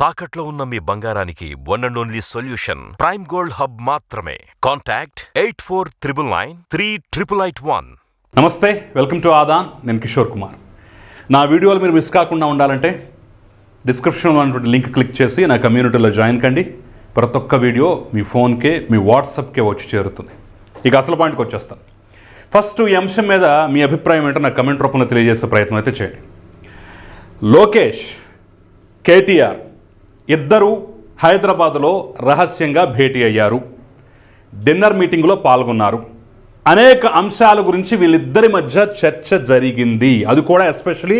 తాకట్లో ఉన్న మీ బంగారానికి one and only solution prime gold hub మాత్రమే. Contact eight four triple nine three triple eight one నమస్తే వెల్కమ్ టు ఆదాన్ నేను కిషోర్ కుమార్. నా వీడియోలు మీరు మిస్ కాకుండా ఉండాలంటే డిస్క్రిప్షన్లో ఉన్నటువంటి లింక్ క్లిక్ చేసి నా కమ్యూనిటీలో జాయిన్ కండి. ప్రతి ఒక్క వీడియో మీ ఫోన్కే మీ వాట్సాప్కే వచ్చి చేరుతుంది. ఇక అసలు పాయింట్కి వచ్చేస్తాను. ఫస్ట్ ఈ అంశం మీద మీ అభిప్రాయం ఏంటో నా కమెంట్ రూపంలో తెలియజేసే ప్రయత్నం అయితే చేయండి. లోకేష్ కేటీఆర్ ఇద్దరు హైదరాబాదులో రహస్యంగా భేటీ అయ్యారు. డిన్నర్ మీటింగ్లో పాల్గొన్నారు. అనేక అంశాల గురించి వీళ్ళిద్దరి మధ్య చర్చ జరిగింది. అది కూడా ఎస్పెషలీ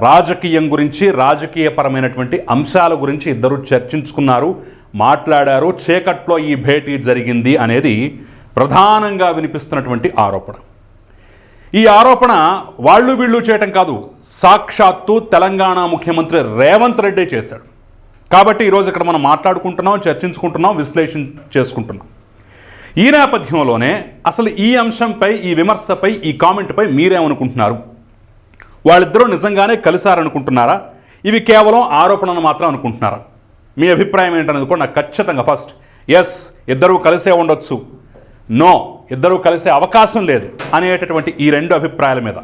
రాజకీయం గురించి రాజకీయపరమైనటువంటి అంశాల గురించి ఇద్దరు చర్చించుకున్నారు మాట్లాడారు. చీకట్లో ఈ భేటీ జరిగింది అనేది ప్రధానంగా వినిపిస్తున్నటువంటి ఆరోపణ. ఈ ఆరోపణ వాళ్ళు వీళ్ళు చేయటం కాదు సాక్షాత్తు తెలంగాణ ముఖ్యమంత్రి రేవంత్ రెడ్డి చేశాడు. కాబట్టి ఈరోజు ఇక్కడ మనం మాట్లాడుకుంటున్నాం చర్చించుకుంటున్నాం విశ్లేషణ చేసుకుంటున్నాం. ఈ నేపథ్యంలోనే అసలు ఈ అంశంపై ఈ విమర్శపై ఈ కామెంట్పై మీరేమనుకుంటున్నారు? వాళ్ళిద్దరూ నిజంగానే కలిశారనుకుంటున్నారా? ఇవి కేవలం ఆరోపణలు మాత్రం అనుకుంటున్నారా? మీ అభిప్రాయం ఏంటనేది కూడా నాకు ఖచ్చితంగా ఫస్ట్ ఎస్ ఇద్దరూ కలిసే ఉండొచ్చు. నో ఇద్దరూ కలిసే అవకాశం లేదు అనేటటువంటి ఈ రెండు అభిప్రాయాల మీద.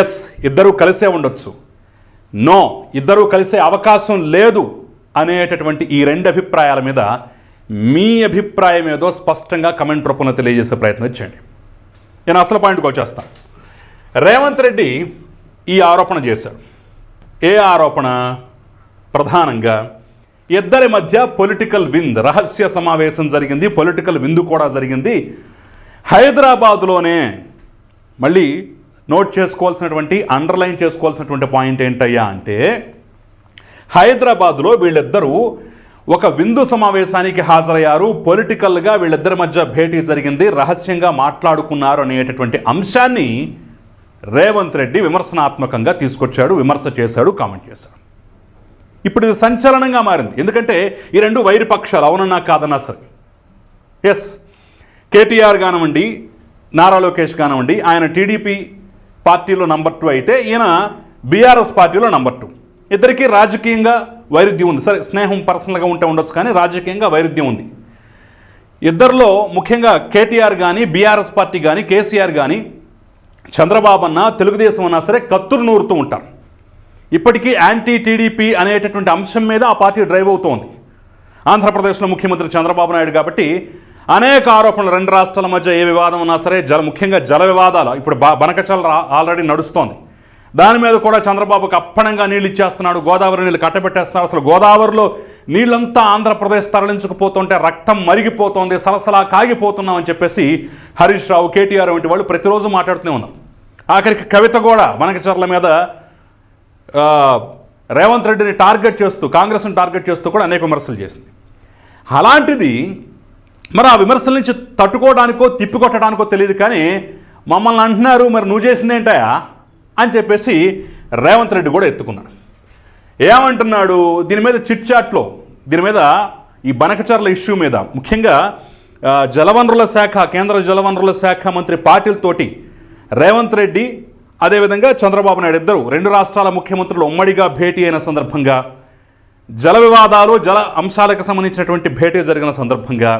ఎస్ ఇద్దరూ కలిసే ఉండొచ్చు. నో ఇద్దరూ కలిసే అవకాశం లేదు అనేటటువంటి ఈ రెండు అభిప్రాయాల మీద మీ అభిప్రాయం ఏదో స్పష్టంగా కమెంట్ రూపంలో తెలియజేసే ప్రయత్నం చేయండి. నేను అసలు పాయింట్కి వచ్చేస్తాను రేవంత్ రెడ్డి ఈ ఆరోపణ చేశాడు ఏ ఆరోపణ? ప్రధానంగా ఇద్దరి మధ్య పొలిటికల్ వింద్ రహస్య సమావేశం జరిగింది పొలిటికల్ విందు కూడా జరిగింది. హైదరాబాదులోనే మళ్ళీ నోట్ చేసుకోవాల్సినటువంటి అండర్లైన్ చేసుకోవాల్సినటువంటి పాయింట్ ఏంటయ్యా అంటే హైదరాబాద్లో వీళ్ళిద్దరూ ఒక విందు సమావేశానికి హాజరయ్యారు. పొలిటికల్గా వీళ్ళిద్దరి మధ్య భేటీ జరిగింది. రహస్యంగా మాట్లాడుకున్నారు అనేటటువంటి అంశాన్ని రేవంత్ రెడ్డి విమర్శనాత్మకంగా తీసుకొచ్చాడు విమర్శ చేశాడు కామెంట్ చేశాడు. ఇప్పుడు ఇది సంచలనంగా మారింది. ఎందుకంటే ఈ రెండు వైరి పక్షాలు అవునన్నా కాదన్నా సరే. ఎస్ కేటీఆర్ కానివ్వండి నారా లోకేష్ కానివ్వండి ఆయన టీడీపీ పార్టీలో నంబర్ టూ అయితే ఈయన బీఆర్ఎస్ పార్టీలో నంబర్ టూ. ఇద్దరికీ రాజకీయంగా వైరుధ్యం ఉంది. సరే స్నేహం పర్సనల్గా ఉంటే ఉండొచ్చు కానీ రాజకీయంగా వైరుధ్యం ఉంది. ఇద్దరిలో ముఖ్యంగా కేటీఆర్ కానీ బీఆర్ఎస్ పార్టీ కానీ కేసీఆర్ కానీ చంద్రబాబు అన్న తెలుగుదేశం అన్నా సరే కత్తులు నూరుతూ ఉంటారు. ఇప్పటికీ యాంటీ టీడీపీ అనేటటువంటి అంశం మీద ఆ పార్టీ డ్రైవ్ అవుతోంది. ఆంధ్రప్రదేశ్లో ముఖ్యమంత్రి చంద్రబాబు నాయుడు కాబట్టి అనేక ఆరోపణలు రెండు రాష్ట్రాల మధ్య ఏ వివాదం ఉన్నా సరే జల ముఖ్యంగా జల వివాదాలు ఇప్పుడు బా బనకచల రా- ఆల్రెడీ నడుస్తోంది. దాని మీద కూడా చంద్రబాబుకు అప్పణంగా నీళ్ళు ఇచ్చేస్తున్నాడు గోదావరి నీళ్ళు కట్టబెట్టేస్తున్నారు అసలు గోదావరిలో నీళ్ళంతా ఆంధ్రప్రదేశ్ తరలించుకుపోతుంటే రక్తం మరిగిపోతోంది సలసలా కాగిపోతున్నాం అని చెప్పేసి హరీష్ రావు కేటీఆర్ వంటి వాళ్ళు ప్రతిరోజు మాట్లాడుతూనే ఉన్నారు. ఆఖరికి కవిత కూడా బనకచర్ల మీద రేవంత్ రెడ్డిని టార్గెట్ చేస్తూ కాంగ్రెస్ను టార్గెట్ చేస్తూ కూడా అనేక విమర్శలు చేసింది. అలాంటిది మరి ఆ విమర్శల నుంచి తట్టుకోవడానికో తిప్పికొట్టడానికో తెలియదు కానీ మమ్మల్ని అంటున్నారు మరి నువ్వు చేసిందేంటాయా అని చెప్పేసి రేవంత్ రెడ్డి కూడా ఎత్తుకున్నాడు. ఏమంటున్నాడు? దీని మీద చిట్ చాట్లో దీని మీద ఈ బనకచర్ల ఇష్యూ మీద ముఖ్యంగా జలవనరుల శాఖ కేంద్ర జలవనరుల శాఖ మంత్రి పాటిల్ తోటి రేవంత్ రెడ్డి అదేవిధంగా చంద్రబాబు నాయుడు ఇద్దరు రెండు రాష్ట్రాల ముఖ్యమంత్రులు ఉమ్మడిగా భేటీ అయిన సందర్భంగా జల వివాదాలు జల అంశాలకు సంబంధించినటువంటి భేటీ జరిగిన సందర్భంగా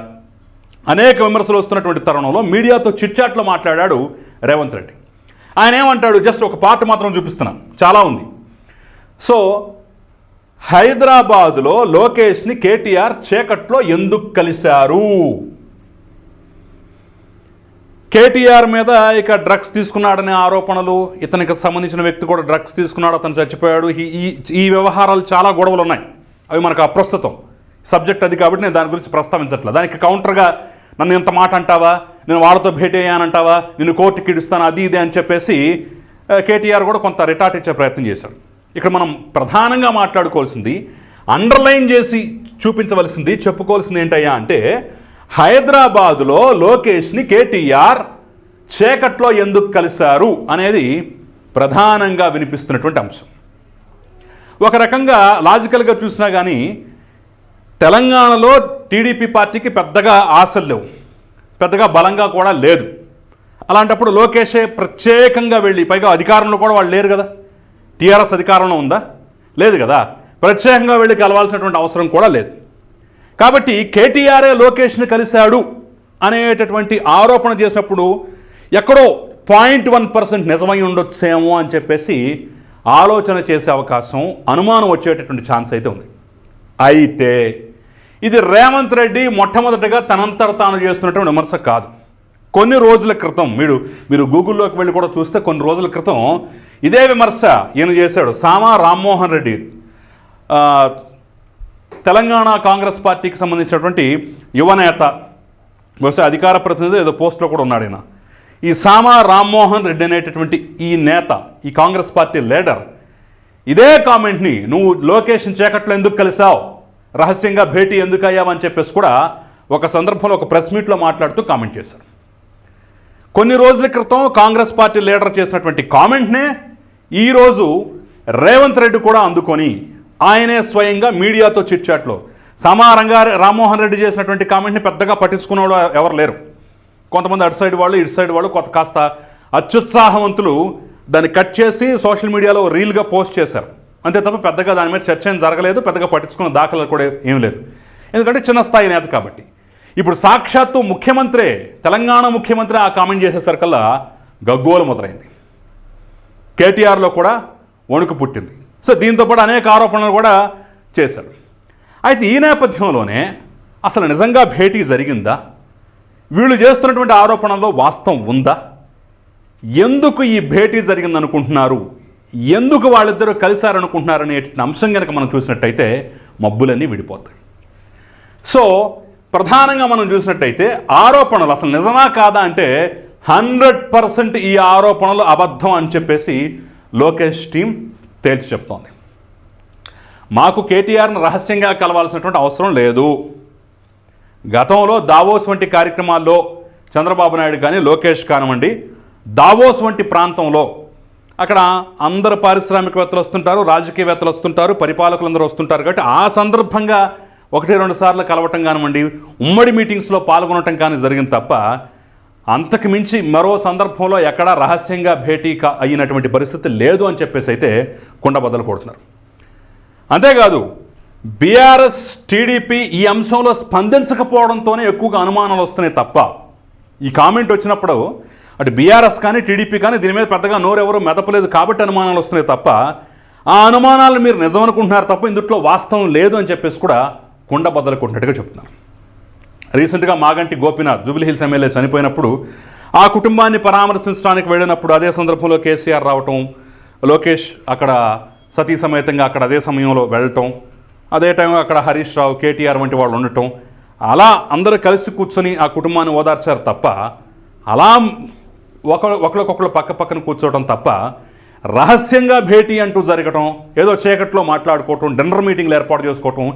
అనేక విమర్శలు వస్తున్నటువంటి తరుణంలో మీడియాతో చిట్చాట్లో మాట్లాడాడు రేవంత్ రెడ్డి. ఆయన ఏమంటాడు జస్ట్ ఒక పార్ట్ మాత్రం చూపిస్తున్నా. చాలా ఉంది. సో హైదరాబాదులో లోకేష్ని కేటీఆర్ చీకట్లో ఎందుకు కలిశారు? కేటీఆర్ మీద ఇక డ్రగ్స్ తీసుకున్నాడనే ఆరోపణలు ఇతనికి సంబంధించిన వ్యక్తి కూడా డ్రగ్స్ తీసుకున్నాడు అతను చచ్చిపోయాడు. ఈ- ఈ ఈ వ్యవహారాలు చాలా గొడవలు ఉన్నాయి అవి మనకు అప్రస్తుతం సబ్జెక్ట్ అది కాబట్టి నేను దాని గురించి ప్రస్తావించట్లేదు. దానికి కౌంటర్గా నన్ను ఇంత మాట అంటావా? నేను వాళ్ళతో భేటీ అయ్యానంటావా? నిన్ను కోర్టుకి ఇడుస్తాను అది ఇది అని చెప్పేసి కేటీఆర్ కూడా కొంత రిటార్ట్ ఇచ్చే ప్రయత్నం చేశాడు. ఇక్కడ మనం ప్రధానంగా మాట్లాడుకోవాల్సింది అండర్లైన్ చేసి చూపించవలసింది చెప్పుకోవాల్సింది ఏంటయ్యా అంటే హైదరాబాదులో లోకేష్ని కేటీఆర్ చీకట్లో ఎందుకు కలిశారు అనేది ప్రధానంగా వినిపిస్తున్నటువంటి అంశం. ఒక రకంగా లాజికల్గా చూసినా కానీ తెలంగాణలో టీడీపీ పార్టీకి పెద్దగా ఆశలు లేవు. పెద్దగా బలంగా కూడా లేదు. అలాంటప్పుడు లోకేషే ప్రత్యేకంగా వెళ్ళి పైగా అధికారంలో కూడా వాళ్ళు లేరు కదా. టీఆర్ఎస్ అధికారంలో ఉందా? లేదు కదా. ప్రత్యేకంగా వెళ్ళి కలవాల్సినటువంటి అవసరం కూడా లేదు. కాబట్టి కేటీఆర్ఏ లోకేష్ని కలిశాడు అనేటటువంటి ఆరోపణ చేసినప్పుడు ఎక్కడో పాయింట్ వన్ పర్సెంట్ నిజమై ఉండొచ్చేమో అని చెప్పేసి ఆలోచన చేసే అవకాశం అనుమానం వచ్చేటటువంటి ఛాన్స్ అయితే ఉంది. అయితే ఇది రేవంత్ రెడ్డి మొట్టమొదటిగా తనంతట తాను చేస్తున్నటువంటి విమర్శ కాదు. కొన్ని రోజుల క్రితం మీరు మీరు గూగుల్లోకి వెళ్ళి కూడా చూస్తే కొన్ని రోజుల క్రితం ఇదే విమర్శ ఈయన చేశాడు సామా రామ్మోహన్ రెడ్డి. తెలంగాణ కాంగ్రెస్ పార్టీకి సంబంధించినటువంటి యువనేత బహుశా అధికార ప్రతినిధి ఏదో పోస్ట్లో కూడా ఉన్నాడు ఈయన. ఈ సామా రామ్మోహన్ రెడ్డి అనేటటువంటి ఈ నేత ఈ కాంగ్రెస్ పార్టీ లీడర్ ఇదే కామెంట్ని నువ్వు లొకేషన్ చీకట్లో ఎందుకు కలిసావు రహస్యంగా భేటీ ఎందుకు అయ్యావని చెప్పేసి కూడా ఒక సందర్భంలో ఒక ప్రెస్ మీట్లో మాట్లాడుతూ కామెంట్ చేశారు. కొన్ని రోజుల క్రితం కాంగ్రెస్ పార్టీ లీడర్ చేసినటువంటి కామెంట్నే ఈరోజు రేవంత్ రెడ్డి కూడా అందుకొని ఆయనే స్వయంగా మీడియాతో చిట్చాట్లో. సమారంగా రామ్మోహన్ రెడ్డి చేసినటువంటి కామెంట్ని పెద్దగా పట్టించుకున్నవాడు ఎవరు లేరు. కొంతమంది అటు సైడ్ వాళ్ళు ఇటు సైడ్ వాళ్ళు కొంత కాస్త అత్యుత్సాహవంతులు దాన్ని కట్ చేసి సోషల్ మీడియాలో రీల్గా పోస్ట్ చేశారు. అంతే తప్ప పెద్దగా దాని మీద చర్చ ఏం జరగలేదు పెద్దగా పట్టించుకున్న దాఖలు కూడా ఏం లేదు. ఎందుకంటే చిన్న స్థాయి నేత కాబట్టి. ఇప్పుడు సాక్షాత్తు ముఖ్యమంత్రి తెలంగాణ ముఖ్యమంత్రి ఆ కామెంట్ చేసేసరికల్లా గగ్గోలు మొదలైంది. కేటీఆర్లో కూడా వణుకు పుట్టింది. సో దీంతో పాటు అనేక ఆరోపణలు కూడా చేశారు. అయితే ఈ నేపథ్యంలోనే అసలు నిజంగా భేటీ జరిగిందా? వీళ్ళు చేస్తున్నటువంటి ఆరోపణల్లో వాస్తవం ఉందా? ఎందుకు ఈ భేటీ జరిగిందనుకుంటున్నారు? ఎందుకు వాళ్ళిద్దరూ కలిశారనుకుంటున్నారు అనే అంశం కనుక మనం చూసినట్టయితే మబ్బులన్నీ విడిపోతాయి. సో ప్రధానంగా మనం చూసినట్టయితే ఆరోపణలు అసలు నిజమా కాదా అంటే హండ్రెడ్ పర్సెంట్ ఈ ఆరోపణలు అబద్ధం అని చెప్పేసి లోకేష్ టీం తేల్చి చెప్తోంది. మాకు కేటీఆర్ను రహస్యంగా కలవాల్సినటువంటి అవసరం లేదు. గతంలో దావోస్ వంటి కార్యక్రమాల్లో చంద్రబాబు నాయుడు కానీ లోకేష్ కానివ్వండి దావోస్ వంటి ప్రాంతంలో అక్కడ అందరు పారిశ్రామికవేత్తలు వస్తుంటారు రాజకీయవేత్తలు వస్తుంటారు పరిపాలకులందరూ వస్తుంటారు కాబట్టి ఆ సందర్భంగా ఒకటి రెండు సార్లు కలవటం కానివ్వండి ఉమ్మడి మీటింగ్స్లో పాల్గొనటం కానీ జరిగింది తప్ప అంతకు మించి మరో సందర్భంలో ఎక్కడా రహస్యంగా భేటీ అయినటువంటి పరిస్థితి లేదు అని చెప్పేసి అయితే కుండ బద్దలు కొడుతున్నారు. అంతేకాదు బీఆర్ఎస్ టీడీపీ ఈ అంశంలో స్పందించకపోవడంతోనే ఎక్కువగా అనుమానాలు వస్తున్నాయి తప్ప. ఈ కామెంట్ వచ్చినప్పుడు అటు బీఆర్ఎస్ కానీ టీడీపీ కానీ దీని మీద పెద్దగా నోరెవరూ మెదపలేదు కాబట్టి అనుమానాలు వస్తున్నాయి తప్ప ఆ అనుమానాలు మీరు నిజం అనుకుంటున్నారు తప్ప ఇందులో వాస్తవం లేదు అని చెప్పేసి కూడా కుండ బద్దలు చెప్తున్నారు. రీసెంట్గా Maganti Gopinath Jubilee Hills MLA చనిపోయినప్పుడు ఆ కుటుంబాన్ని పరామర్శించడానికి వెళ్ళినప్పుడు అదే సందర్భంలో కేసీఆర్ రావటం లోకేష్ అక్కడ సతీ సమేతంగా అక్కడ అదే సమయంలో వెళ్ళటం అదే టైంలో అక్కడ హరీష్ రావు కేటీఆర్ వంటి వాళ్ళు ఉండటం అలా అందరూ కలిసి కూర్చొని ఆ కుటుంబాన్ని ఓదార్చారు తప్ప అలా ఒక ఒకరికొకరు పక్క పక్కన కూర్చోవడం తప్ప రహస్యంగా భేటీ అంటూ జరగటం ఏదో చీకట్లో మాట్లాడుకోవటం డిన్నర్ మీటింగ్లు ఏర్పాటు చేసుకోవటం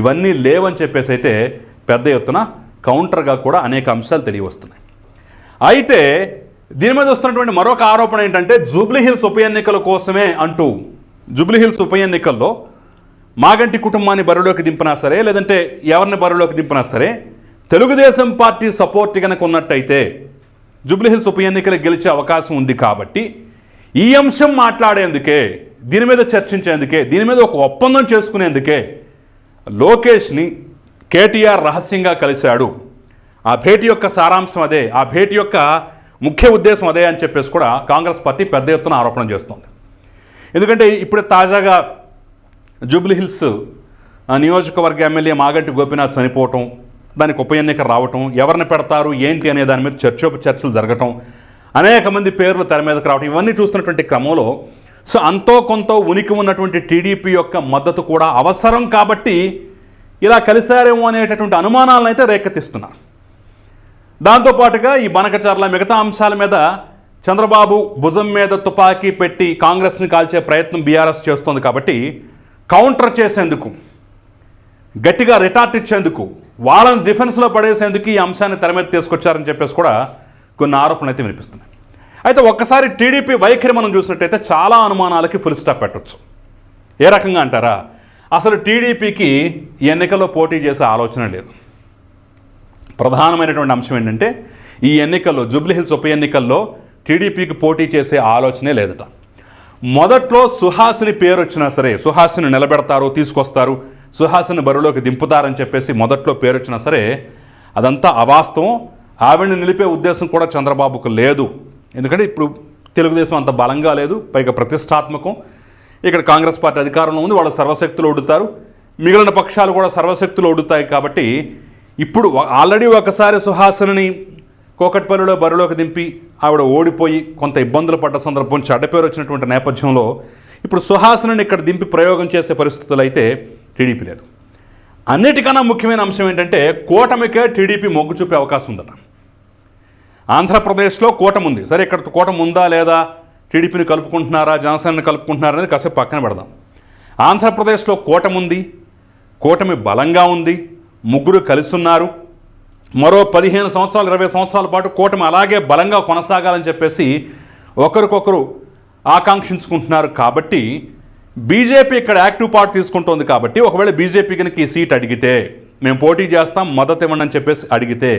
ఇవన్నీ లేవని చెప్పేసి అయితే పెద్ద ఎత్తున కౌంటర్గా కూడా అనేక అంశాలు తెలియవస్తున్నాయి. అయితే దీని మీద వస్తున్నటువంటి మరొక ఆరోపణ ఏంటంటే జూబ్లీహిల్స్ ఉప ఎన్నికల కోసమే అంటూ జూబ్లీహిల్స్ ఉప ఎన్నికల్లో మాగంటి కుటుంబాన్ని బరిలోకి దింపినా సరే లేదంటే ఎవరిని బరిలోకి దింపినా సరే తెలుగుదేశం పార్టీ సపోర్ట్ కనుక ఉన్నట్టయితే జూబ్లీహిల్స్ ఉప ఎన్నికలు గెలిచే అవకాశం ఉంది కాబట్టి ఈ అంశం మాట్లాడేందుకే దీని మీద చర్చించేందుకే దీని మీద ఒక ఒప్పందం చేసుకునేందుకే లోకేష్ని కేటీఆర్ రహస్యంగా కలిశాడు. ఆ భేటీ యొక్క సారాంశం అదే ఆ భేటీ యొక్క ముఖ్య ఉద్దేశం అదే అని చెప్పేసి కూడా కాంగ్రెస్ పార్టీ పెద్ద ఎత్తున ఆరోపణ చేస్తోంది. ఎందుకంటే ఇప్పుడే తాజాగా జూబ్లీహిల్స్ ఆ నియోజకవర్గ ఎమ్మెల్యే మాగంటి గోపీనాథ్ చనిపోవటం దానికి ఉప ఎన్నిక రావటం ఎవరిని పెడతారు ఏంటి అనే దాని మీద చర్చోప చర్చలు జరగటం అనేక మంది పేర్లు తెర మీదకి రావటం ఇవన్నీ చూస్తున్నటువంటి క్రమంలో సో అంతో కొంత ఉనికి ఉన్నటువంటి టీడీపీ యొక్క మద్దతు కూడా అవసరం కాబట్టి ఇలా కలిశారేమో అనేటటువంటి అనుమానాలను అయితే రేకెత్తిస్తున్నారు. దాంతోపాటుగా ఈ బనకచర్ల మిగతా అంశాల మీద చంద్రబాబు భుజం మీద తుపాకీ పెట్టి కాంగ్రెస్ని కాల్చే ప్రయత్నం బీఆర్ఎస్ చేస్తోంది కాబట్టి కౌంటర్ చేసేందుకు గట్టిగా రిటార్ట్ ఇచ్చేందుకు వాళ్ళని డిఫెన్స్లో పడేసేందుకు ఈ అంశాన్ని తెర మీద తీసుకొచ్చారని చెప్పేసి కూడా కొన్ని ఆరోపణలు అయితే వినిపిస్తున్నాయి. అయితే ఒక్కసారి టీడీపీ వైఖరి మనం చూసినట్టయితే చాలా అనుమానాలకి ఫుల్ స్టాప్ పెట్టొచ్చు. ఏ రకంగా అంటారా? అసలు టీడీపీకి ఈ ఎన్నికల్లో పోటీ చేసే ఆలోచన లేదు. ప్రధానమైనటువంటి అంశం ఏంటంటే ఈ ఎన్నికల్లో జూబ్లీహిల్స్ ఉప ఎన్నికల్లో టీడీపీకి పోటీ చేసే ఆలోచనే లేదట. మొదట్లో సుహాసిని పేరు వచ్చినా సరే సుహాసిని నిలబెడతారు తీసుకొస్తారు సుహాసిని బరిలోకి దింపుతారని చెప్పేసి మొదట్లో పేరొచ్చినా సరే అదంతా అవాస్తవం. ఆవిడని నిలిపే ఉద్దేశం కూడా చంద్రబాబుకు లేదు. ఎందుకంటే ఇప్పుడు తెలుగుదేశం అంత బలంగా లేదు పైగా ప్రతిష్టాత్మకం. ఇక్కడ కాంగ్రెస్ పార్టీ అధికారంలో ఉంది వాళ్ళు సర్వశక్తులు ఒడుతారు. మిగిలిన పక్షాలు కూడా సర్వశక్తులు ఒడుతాయి కాబట్టి ఇప్పుడు ఆల్రెడీ ఒకసారి సుహాసిని కోకట్పల్లిలో బరిలోకి దింపి ఆవిడ ఓడిపోయి కొంత ఇబ్బందులు పడ్డ సందర్భం చెడ్డ పేరు వచ్చినటువంటి నేపథ్యంలో ఇప్పుడు సుహాసిని ఇక్కడ దింపి ప్రయోగం చేసే పరిస్థితులు అయితే టీడీపీ లేదు. అన్నిటికన్నా ముఖ్యమైన అంశం ఏంటంటే కూటమికే టీడీపీ మొగ్గు చూపే అవకాశం ఉందట. ఆంధ్రప్రదేశ్లో కూటమి ఉంది. సరే ఇక్కడ కూటమి ఉందా లేదా? టీడీపీని కలుపుకుంటున్నారా? జనసేనని కలుపుకుంటున్నారా అనేది కాసేపు పక్కన పెడదాం. ఆంధ్రప్రదేశ్లో కూటమి ఉంది. కూటమి బలంగా ఉంది. ముగ్గురు కలుస్తున్నారు మరో పదిహేను సంవత్సరాలు ఇరవై సంవత్సరాల పాటు కూటమి అలాగే బలంగా కొనసాగాలని చెప్పేసి ఒకరికొకరు ఆకాంక్షించుకుంటున్నారు. కాబట్టి బీజేపీ ఇక్కడ యాక్టివ్ పార్ట్ తీసుకుంటోంది కాబట్టి ఒకవేళ బీజేపీ కనుక ఈ సీట్ అడిగితే మేము పోటీ చేస్తాం మద్దతు ఇవ్వండి అని చెప్పేసి అడిగితే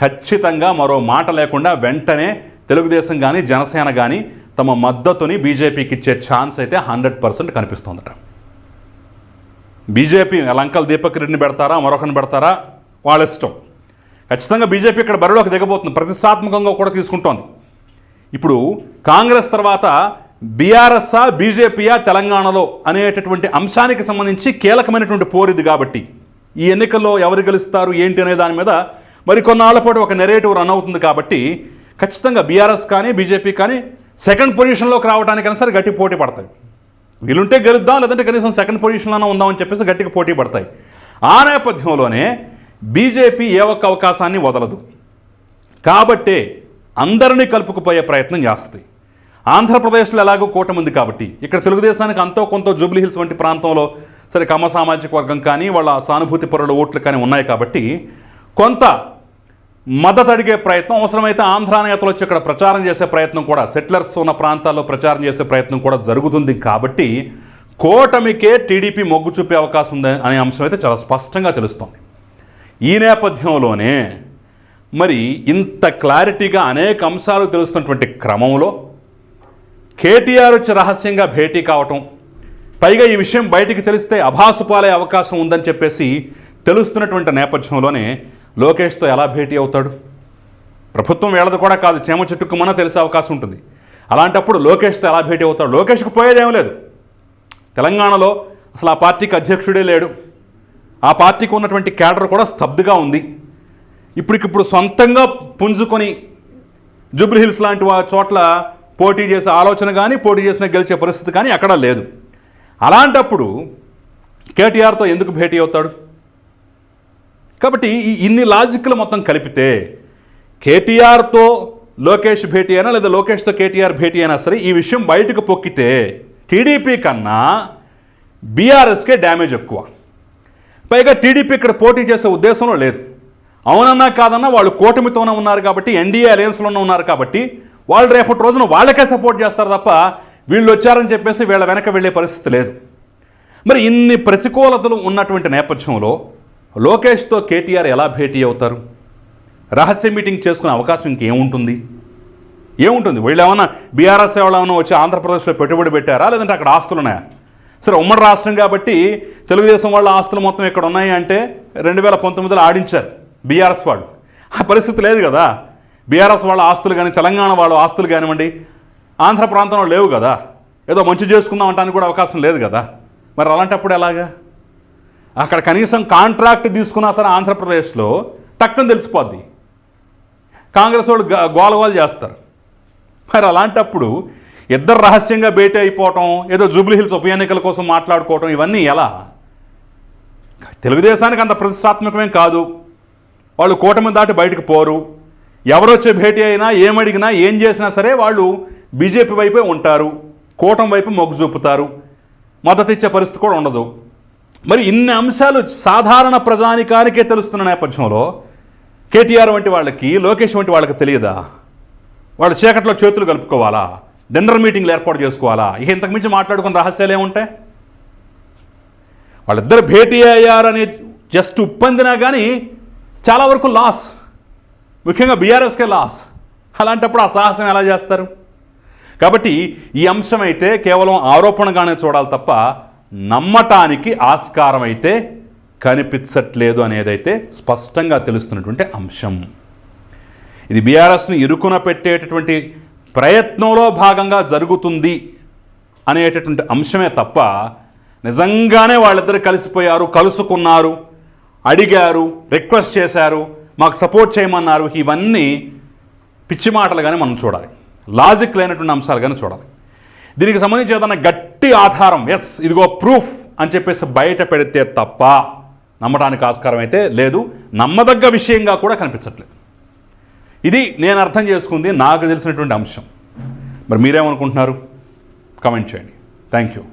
ఖచ్చితంగా మరో మాట లేకుండా వెంటనే తెలుగుదేశం కానీ జనసేన కానీ తమ మద్దతుని బీజేపీకి ఇచ్చే ఛాన్స్ అయితే హండ్రెడ్ పర్సెంట్ కనిపిస్తోందట. బీజేపీ లంకల్ దీపక్ రెడ్డిని పెడతారా మరొకరిని పెడతారా వాళ్ళ ఇష్టం. ఖచ్చితంగా బీజేపీ ఇక్కడ బరిలోకి దిగబోతుంది ప్రతిష్టాత్మకంగా కూడా తీసుకుంటోంది. ఇప్పుడు కాంగ్రెస్ తర్వాత బీఆర్ఎస్ఆ బీజేపీయా తెలంగాణలో అనేటటువంటి అంశానికి సంబంధించి కీలకమైనటువంటి పోరిది కాబట్టి ఈ ఎన్నికల్లో ఎవరు గెలుస్తారు ఏంటి అనే దాని మీద మరి కొన్నాళ్ళపాటు ఒక నెరేటివ్ రన్ అవుతుంది కాబట్టి ఖచ్చితంగా బీఆర్ఎస్ కానీ బీజేపీ కానీ సెకండ్ పొజిషన్లోకి రావడానికైనా సరే గట్టి పోటీ పడతాయి. వీలుంటే గెలుద్దాం లేదంటే కనీసం సెకండ్ పొజిషన్లోనే ఉందామని చెప్పేసి గట్టిగా పోటీ పడతాయి. ఆ నేపథ్యంలోనే బీజేపీ ఏ ఒక్క అవకాశాన్ని వదలదు. కాబట్టే అందరినీ కలుపుకుపోయే ప్రయత్నం చేస్తాయి. ఆంధ్రప్రదేశ్లో ఎలాగో కూటమి ఉంది కాబట్టి ఇక్కడ తెలుగుదేశానికి అంతో కొంత జూబ్లీ హిల్స్ వంటి ప్రాంతంలో సరే కమ్మ సామాజిక వర్గం కానీ వాళ్ళ సానుభూతి పరుల ఓట్లు కానీ ఉన్నాయి కాబట్టి కొంత మద్దతు అడిగే ప్రయత్నం అవసరమైతే ఆంధ్ర నేతలు వచ్చి ఇక్కడ ప్రచారం చేసే ప్రయత్నం కూడా సెటిలర్స్ ఉన్న ప్రాంతాల్లో ప్రచారం చేసే ప్రయత్నం కూడా జరుగుతుంది కాబట్టి కూటమికే టీడీపీ మొగ్గు చూపే అవకాశం ఉంది అనే అంశం అయితే చాలా స్పష్టంగా తెలుస్తోంది. ఈ నేపథ్యంలోనే మరి ఇంత క్లారిటీగా అనేక అంశాలు తెలుస్తున్నటువంటి క్రమంలో కేటీఆర్ వచ్చి రహస్యంగా భేటీ కావటం. పైగా ఈ విషయం బయటికి తెలిస్తే అభాసుపాలే అవకాశం ఉందని చెప్పేసి తెలుస్తున్నటువంటి నేపథ్యంలోనే లోకేష్తో ఎలా భేటీ అవుతాడు? ప్రభుత్వం వేళది కూడా కాదు చేమ చెట్టుకుమన్నా తెలిసే అవకాశం ఉంటుంది. అలాంటప్పుడు లోకేష్తో ఎలా భేటీ అవుతాడు? లోకేష్కి పోయేదేం లేదు. తెలంగాణలో అసలు ఆ పార్టీకి అధ్యక్షుడే లేడు. ఆ పార్టీకి ఉన్నటువంటి క్యాడర్ కూడా స్తబ్దుగా ఉంది. ఇప్పటికిప్పుడు సొంతంగా పుంజుకొని జుబ్రిహిల్స్ లాంటి వా- చోట్ల పోటీ చేసే ఆలోచన కానీ పోటీ చేసిన గెలిచే పరిస్థితి కానీ అక్కడ లేదు. అలాంటప్పుడు కేటీఆర్తో ఎందుకు భేటీ అవుతాడు? కాబట్టి ఈ ఇన్ని లాజిక్లు మొత్తం కలిపితే కేటీఆర్తో లోకేష్ భేటీ అయినా లేదా లోకేష్తో కేటీఆర్ భేటీ అయినా సరే ఈ విషయం బయటకు పొక్కితే టీడీపీ కన్నా బీఆర్ఎస్కే డ్యామేజ్ ఎక్కువ. పైగా టీడీపీ ఇక్కడ పోటీ చేసే ఉద్దేశంలో లేదు. అవునన్నా కాదన్నా వాళ్ళు కూటమితోనే ఉన్నారు కాబట్టి ఎన్డీఏ అలయన్స్లోనే ఉన్నారు కాబట్టి వాళ్ళు రేపటి రోజున వాళ్ళకే సపోర్ట్ చేస్తారు తప్ప వీళ్ళు వచ్చారని చెప్పేసి వీళ్ళ వెనక వెళ్ళే పరిస్థితి లేదు. మరి ఇన్ని ప్రతికూలతలు ఉన్నటువంటి నేపథ్యంలో లోకేష్తో కేటీఆర్ ఎలా భేటీ అవుతారు? రహస్య మీటింగ్ చేసుకునే అవకాశం ఇంకేముంటుంది? ఏముంటుంది? వీళ్ళు ఏమన్నా బీఆర్ఎస్ వాళ్ళు ఏమైనా వచ్చి ఆంధ్రప్రదేశ్లో పెట్టుబడి పెట్టారా? లేదంటే అక్కడ ఆస్తులు ఉన్నాయా? సరే ఉమ్మడి రాష్ట్రం కాబట్టి తెలుగుదేశం వాళ్ళ ఆస్తులు మొత్తం ఇక్కడ ఉన్నాయి అంటే రెండు వేల పంతొమ్మిదిలో ఆడించారు బీఆర్ఎస్ వాళ్ళు. ఆ పరిస్థితి లేదు కదా. బీఆర్ఎస్ వాళ్ళ ఆస్తులు కానీ తెలంగాణ వాళ్ళ ఆస్తులు కానివ్వండి ఆంధ్ర ప్రాంతంలో లేవు కదా. ఏదో మంచి చేసుకుందాం అంటానికి కూడా అవకాశం లేదు కదా. మరి అలాంటప్పుడు ఎలాగా? అక్కడ కనీసం కాంట్రాక్ట్ తీసుకున్నా సరే ఆంధ్రప్రదేశ్లో టక్కని తెలిసిపోద్ది. కాంగ్రెస్ వాళ్ళు గ- చేస్తారు. మరి అలాంటప్పుడు ఇద్దరు రహస్యంగా భేటీ అయిపోవటం ఏదో జూబ్లీ హిల్స్ ఉప ఎన్నికల కోసం మాట్లాడుకోవటం ఇవన్నీ ఎలా? తెలుగుదేశానికి అంత ప్రతిష్టాత్మకమేం కాదు. వాళ్ళు కూటమి దాటి బయటకు పోరు. ఎవరొచ్చే భేటీ అయినా ఏమడిగినా ఏం చేసినా సరే వాళ్ళు బీజేపీ వైపే ఉంటారు. కూటమి వైపు మొగ్గు చూపుతారు. మద్దతు ఇచ్చే పరిస్థితి కూడా ఉండదు. మరి ఇన్ని అంశాలు సాధారణ ప్రజానికానికే తెలుస్తున్న నేపథ్యంలో కేటీఆర్ వంటి వాళ్ళకి లోకేష్ వంటి వాళ్ళకి తెలియదా? వాళ్ళు చీకట్లో చేతులు కలుపుకోవాలా? డిన్నర్ మీటింగ్లు ఏర్పాటు చేసుకోవాలా? ఇక ఇంతకు మించి మాట్లాడుకున్న రహస్యాలు ఏముంటాయి వాళ్ళిద్దరు భేటీ అయ్యారని జస్ట్ ఉప్పందినా కానీ చాలా వరకు లాస్ ముఖ్యంగా బీఆర్ఎస్కే లాస్. అలాంటప్పుడు ఆ సాహసం ఎలా చేస్తారు? కాబట్టి ఈ అంశం అయితే కేవలం ఆరోపణగానే చూడాలి తప్ప నమ్మటానికి ఆస్కారం అయితే కనిపించట్లేదు అనేదైతే స్పష్టంగా తెలుస్తున్నటువంటి అంశం. ఇది బీఆర్ఎస్ని ఇరుకున పెట్టేటటువంటి ప్రయత్నంలో భాగంగా జరుగుతుంది అనేటటువంటి అంశమే తప్ప నిజంగానే వాళ్ళిద్దరు కలిసిపోయారు కలుసుకున్నారు అడిగారు రిక్వెస్ట్ చేశారు మాకు సపోర్ట్ చేయమన్నారు. ఇవన్నీ పిచ్చి మాటలుగానే మనం చూడాలి. లాజిక్ లేనటువంటి అంశాలుగానే చూడాలి. దీనికి సంబంధించి ఏదైనా గట్టి ఆధారం ఎస్ ఇదిగో ప్రూఫ్ అని చెప్పేసి బయట పెడితే తప్ప నమ్మడానికి ఆస్కారం అయితే లేదు. నమ్మదగ్గ విషయంగా కూడా కనిపించట్లేదు. ఇది నేను అర్థం చేసుకుంది నాకు తెలిసినటువంటి అంశం. మరి మీరేమనుకుంటున్నారు? కమెంట్ చేయండి. Thank you